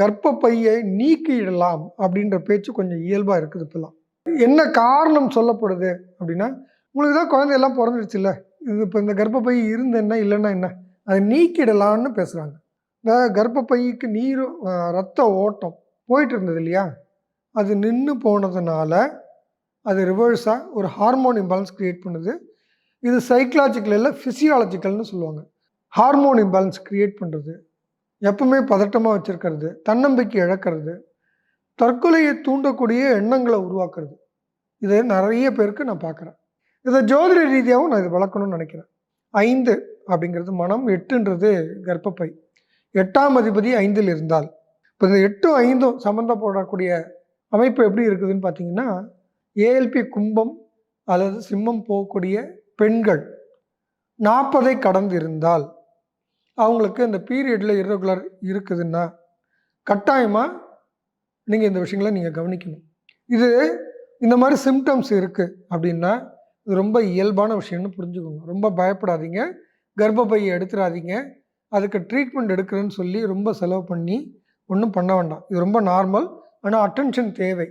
கர்ப்பப்பையை நீக்கிடலாம் அப்படின்ற பேச்சு கொஞ்சம் இயல்பாக இருக்குது இப்போல்லாம். என்ன காரணம் சொல்லப்படுது அப்படின்னா உங்களுக்கு தான் குழந்தையெல்லாம் பிறந்துடுச்சுல்ல இது இப்போ இந்த கர்ப்பப்பை இருந்து என்ன இல்லைன்னா என்ன? அதை நீக்கிடலான்னு பேசுகிறாங்க இந்த கர்ப்பப்பைக்கு நீர் ரத்த ஓட்டம் போயிட்டு இருந்தது இல்லையா? அது நின்று போனதுனால அது ரிவர்ஸாக ஒரு ஹார்மோன் இம்பேலன்ஸ் க்ரியேட் பண்ணுது. இது சைக்கலாஜிக்கல் இல்லை ஃபிசியாலஜிக்கல்னு சொல்லுவாங்க. ஹார்மோன் இம்பேலன்ஸ் க்ரியேட் பண்ணுறது எப்பவுமே பதட்டமாக வச்சுருக்கிறது தன்னம்பிக்கை இழக்கிறது தற்கொலையை தூண்டக்கூடிய எண்ணங்களை உருவாக்குறது. இது நிறைய பேருக்கு நான் பார்க்குறேன். இதை ஜோதிட ரீதியாகவும் நான் இது வளர்க்கணும்னு நினைக்கிறேன். ஐந்து அப்படிங்கிறது மனம் எட்டுன்றது கர்ப்பப்பை. எட்டாம் அதிபதி ஐந்தில் இருந்தால் இப்போ இந்த எட்டும் ஐந்தும் சம்மந்தப்படக்கூடிய அமைப்பு எப்படி இருக்குதுன்னு பார்த்தீங்கன்னா ஏஎல்பி கும்பம் அல்லது சிம்மம் போகக்கூடிய பெண்கள் நாற்பதை கடந்து இருந்தால் அவங்களுக்கு இந்த பீரியடில் இரகுலர் இருக்குதுன்னா கட்டாயமாக நீங்கள் இந்த விஷயங்களை நீங்கள் கவனிக்கணும். இது இந்த மாதிரி சிம்டம்ஸ் இருக்குது அப்படின்னா இது ரொம்ப இயல்பான விஷயம்னு புரிஞ்சுக்கோங்க. ரொம்ப பயப்படாதீங்க. கர்ப்பப்பையை எடுத்துடாதீங்க. அதுக்கு ட்ரீட்மெண்ட் எடுக்கிறேன்னு சொல்லி ரொம்ப செலவு பண்ணி ஒன்றும் பண்ண வேண்டாம். இது ரொம்ப நார்மல் ஆனால் அட்டென்ஷன் தேவை.